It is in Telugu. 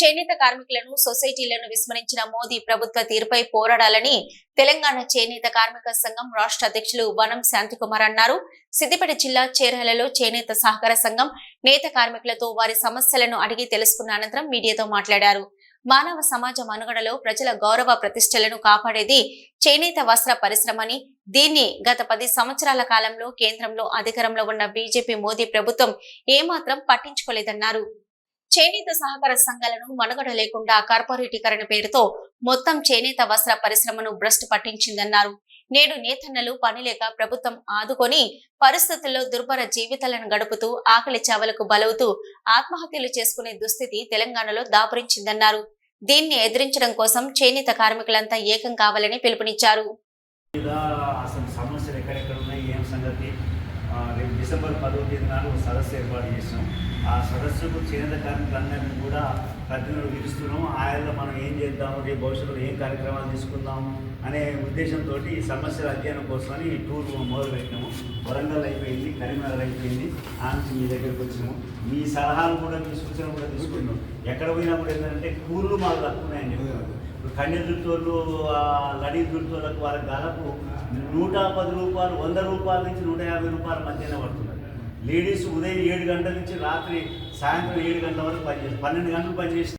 చేనేత కార్మికులను సొసైటీలను విస్మరించిన మోదీ ప్రభుత్వ తీరుపై పోరాడాలని తెలంగాణ చేనేత కార్మిక సంఘం రాష్ట్ర అధ్యక్షులు వనం శాంతికుమార్ అన్నారు. సిద్దిపేట జిల్లా చేర్హలలో చేనేత సహకార సంఘం నేత కార్మికులతో వారి సమస్యలను అడిగి తెలుసుకున్న అనంతరం మీడియాతో మాట్లాడారు. మానవ సమాజ మనుగడలో ప్రజల గౌరవ ప్రతిష్టలను కాపాడేది చేనేత వస్త్ర పరిశ్రమని దీన్ని గత పది సంవత్సరాల కాలంలో కేంద్రంలో అధికారంలో ఉన్న బీజేపీ మోదీ ప్రభుత్వం ఏమాత్రం పట్టించుకోలేదన్నారు. చేనేత సహకార సంఘాలను మనుగడ లేకుండా కార్పొరేటీకరణ పేరుతో మొత్తం చేనేత వస్త్ర పరిశ్రమను భ్రష్టు పట్టించిందన్నారు. నేడు నేతన్నలు పనిలేక ప్రభుత్వం ఆదుకొని పరిస్థితుల్లో దుర్భర జీవితాలను గడుపుతూ ఆకలి చావలకు బలవుతూ ఆత్మహత్యలు చేసుకునే దుస్థితి తెలంగాణలో దాపురించిందన్నారు. దీన్ని ఎదిరించడం కోసం చేనేత కార్మికులంతా ఏకం కావాలని పిలుపునిచ్చారు. రేపు డిసెంబర్ పదవ తేదీ నాడు సదస్సు ఏర్పాటు చేసినాం. ఆ సదస్సుకు చేనేత కార్మికులందరినీ కూడా ప్రతినిధులు పిలుస్తున్నాం. ఆయనలో మనం ఏం చేద్దాము రేపు భవిష్యత్తులో ఏం కార్యక్రమాలు తీసుకుందాం అనే ఉద్దేశంతో ఈ సమస్యల అధ్యయనం కోసమని ఈ టూర్ మొదలుపెట్టినాము వరంగల్ అయిపోయింది కరీంనగర్ అయిపోయింది. ఆ మీ దగ్గరికి వచ్చినాము. మీ సలహాలు కూడా మీ సూచనలు కూడా తీసుకున్నాం ఎక్కడ పోయినా కూడా ఏంటంటే కూర్లు మాకు తక్కువన్నాయని చెప్పారు. ఇప్పుడు కన్య దుర్తోళ్ళు లడీ దుర్తోళ్ళకు వాళ్ళకి దాదాపు నూట పది రూపాయలు వంద రూపాయల నుంచి నూట యాభై రూపాయల మధ్యనే పడుతున్నారు. లేడీస్ ఉదయం ఏడు గంటల నుంచి రాత్రి సాయంత్రం ఏడు గంటల వరకు పనిచేస్తారు. పన్నెండు గంటలు పనిచేస్తారు